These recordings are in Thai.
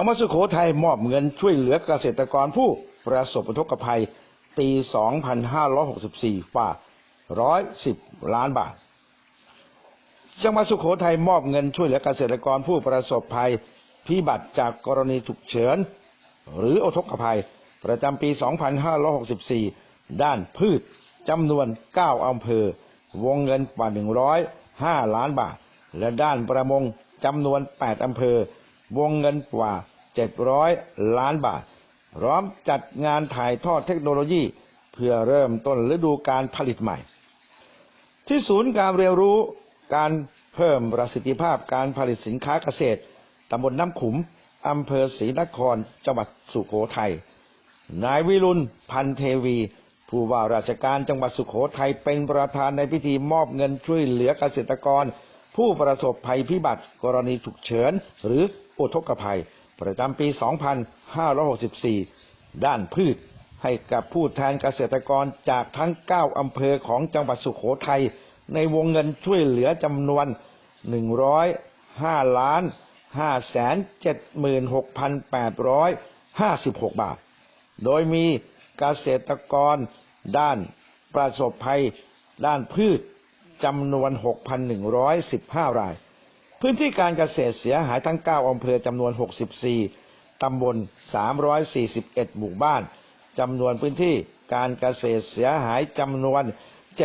จังหวัดสุโขทัยมอบเงินช่วยเหลือเกษตรกรผู้ประสบอุทกภัย ปี 2564ฝ่า110 ล้านบาท จังหวัดสุโขทัยมอบเงินช่วยเหลือเกษตรกรผู้ประสบภัยพิบัติจากกรณีฉุกเฉินหรืออุทกภัย ประจำปี 2564 ด้านพืชจำนวน 9 อำเภอ วงเงินกว่า 105 ล้านบาท และด้านประมงจำนวน 8 อำเภอ วงเงินกว่า 700ล้านบาทพร้อมจัดงานถ่ายทอดเทคโนโลยี เพื่อเริ่มต้นฤดูการผลิตใหม่ ที่ศูนย์การเรียนรู้การเพิ่มประสิทธิภาพการผลิตสินค้าเกษตรตำบลน้ำขุมอำเภอศรีนครจังหวัดสุโขทัยนายวิรุณพันเทวี ผู้ว่าราชการจังหวัดสุโขทัยเป็นประธานในพิธีมอบเงินช่วยเหลือเกษตรกร ผู้ประสบภัยพิบัติกรณีฉุกเฉินหรืออุทกภัย ประจำปี 2564 ด้านพืชให้กับผู้แทนเกษตรกรจากทั้ง 9 อำเภอของจังหวัดสุโขทัย ในวงเงินช่วยเหลือจำนวน 105ล้าน576,856 บาท โดยมีเกษตรกรด้านประสบภัย ด้านพืชจำนวน 6,115 ราย พื้นที่การเกษตรเสียหายทั้ง 9 อำเภอจำนวน 64 ตำบล 341 หมู่บ้าน จำนวนพื้นที่การเกษตรเสียหายจำนวน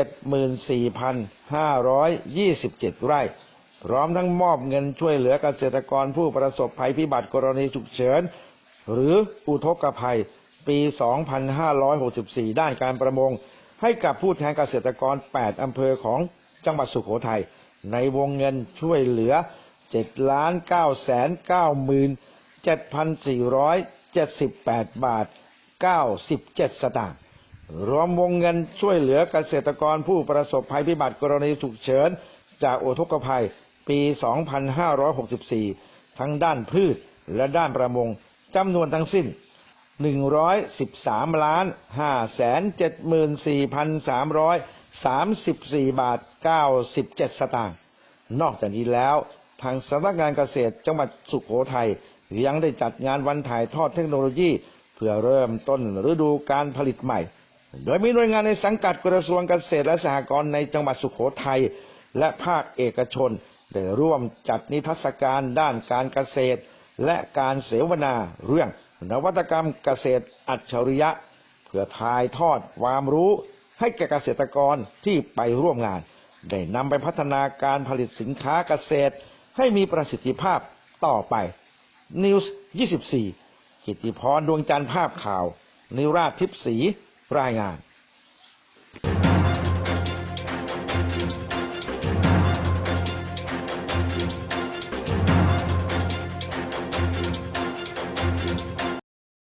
74,527 ไร่ พร้อมทั้งมอบเงินช่วยเหลือเกษตรกรผู้ประสบภัยพิบัติกรณีฉุกเฉิน หรืออุทกภัยปี 2564 ด้านการประมง ให้กับผู้แทนเกษตรกร 8 อำเภอของจังหวัดสุโขทัย ในวงเงินช่วยเหลือ 7 ล้าน9 9 7,478 บาท 97 สตางค์รวมวงเงินช่วยเหลือเกษตรกรผู้ประสบภัยพิบัติกรณีฉุกเฉิน จากอุทกภัยปี 2564 ทั้งด้านพืชและด้านประมงจำนวนทั้งสิ้น 113 ล้าน 574,334 บาท 97 สตางค์ นอกจากนี้แล้วทางสำนักงานเกษตรจังหวัดสุโขทัยยังได้จัดงานวันถ่ายทอดเทคโนโลยี เพื่อเริ่มต้นฤดูการผลิตใหม่ โดยมีหน่วยงานในสังกัดกระทรวงเกษตรและสหกรณ์ในจังหวัดสุโขทัยและภาคเอกชน ได้ร่วมจัดนิทรรศการด้านการเกษตร และการเสวนาเรื่องนวัตกรรมเกษตรอัจฉริยะ เพื่อถ่ายทอดความรู้ ให้แก่เกษตรกรที่ไปร่วมงาน ได้นำไปพัฒนาการผลิตสินค้าเกษตร ให้มีประสิทธิภาพต่อไป News 24 กิติพรดวงจันทร์ภาพข่าว นิราชทิพสีรายงาน